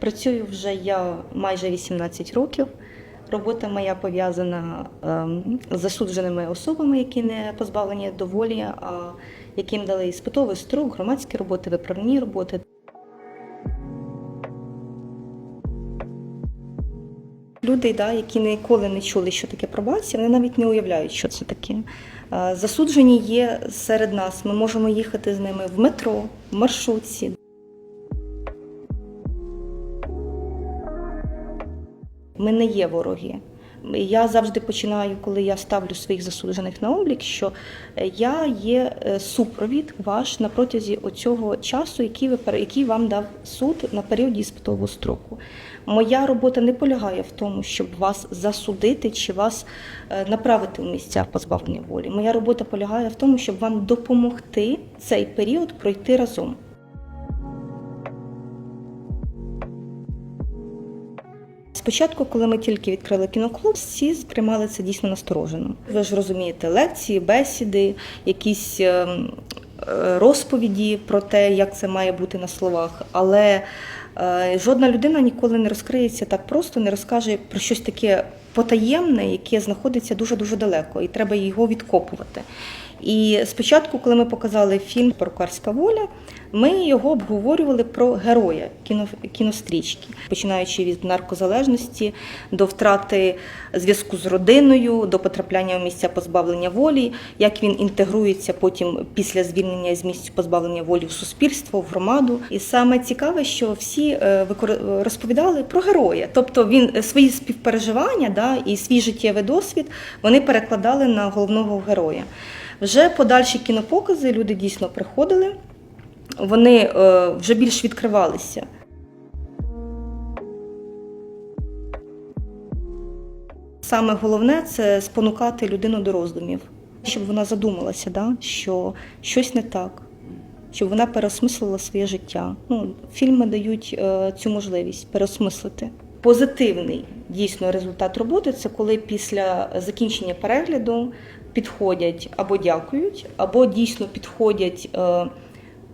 Працюю вже я майже 18 років. Робота моя пов'язана ем, з засудженими особами, які не позбавлені доволі, а яким дали іспитовий строк, громадські роботи, виправні роботи. Люди, да, які ніколи не чули, що таке пробація, вони навіть не уявляють, що це таке. Е, Засуджені є серед нас. Ми можемо їхати з ними в метро, в маршрутці. Ми не є вороги. Я завжди починаю, коли я ставлю своїх засуджених на облік, що е, я є е, супровід ваш на протязі оцього часу, який ви який вам дав суд на періоді іспитового строку. Моя робота не полягає в тому, щоб вас засудити чи вас е, направити в місця позбавлення волі. Моя робота полягає в тому, щоб вам допомогти цей період пройти разом. Спочатку, коли ми тільки відкрили кіноклуб, всі сприймали це дійсно насторожено. Ви ж розумієте, лекції, бесіди, якісь ем, е, розповіді про те, як це має бути на словах. Але е, жодна людина ніколи не розкриється так просто, не розкаже про щось таке потаємне, яке знаходиться дуже дуже далеко, і треба його відкопувати. І спочатку, коли ми показали фільм Перукарська воля, ми його обговорювали про героя кіно, кінострічки, починаючи від наркозалежності до втрати зв'язку з родиною, до потрапляння в місця позбавлення волі, як він інтегрується потім після звільнення з місць позбавлення волі в суспільство, в громаду. І саме цікаве, що всі е, розповідали про героя, тобто він е, свої співпереживання да, і свій життєвий досвід вони перекладали на головного героя. Вже подальші кінопокази люди дійсно приходили, вони е, вже більш відкривалися. Саме головне це спонукати людину до роздумів, щоб вона задумалася, да, що щось не так, щоб вона переосмислила своє життя. Ну, фільми дають е, цю можливість переосмислити. Позитивний дійсно результат роботи це коли після закінчення перегляду підходять або дякують, або дійсно підходять, е,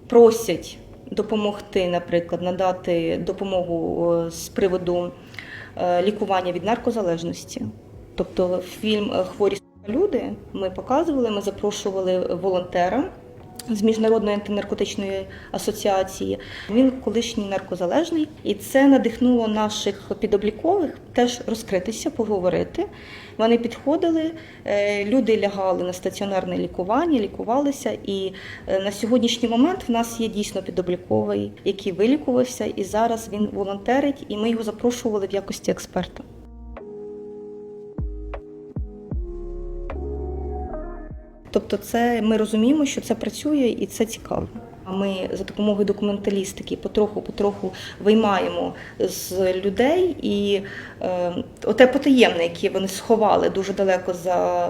просять допомогти, наприклад, надати допомогу е, з приводу е, лікування від наркозалежності. Тобто фільм Хворі люди ми показували, ми запрошували волонтера з міжнародної антинаркотичної асоціації. Він колишній наркозалежний, і це надихнуло наших підоблікових теж розкритися, поговорити. Вони підходили, е, люди лягали на стаціонарне лікування, лікувалися. І е, на сьогоднішній момент в нас є дійсно підобліковий, який вилікувався, і зараз він волонтерить, і ми його запрошували в якості експерта. Тобто, це ми розуміємо, що це працює і це цікаво. А Ми за допомогою документалістики потроху-потроху виймаємо з людей і е, оте потаємне, яке вони сховали дуже далеко за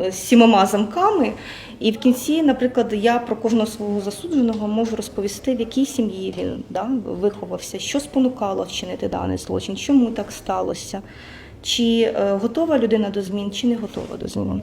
е, сімома замками. І в кінці, наприклад, я про кожного свого засудженого можу розповісти, в якій сім'ї він да, виховався, що спонукало вчинити даний злочин, чому так сталося, чи е, готова людина до змін, чи не готова до змін.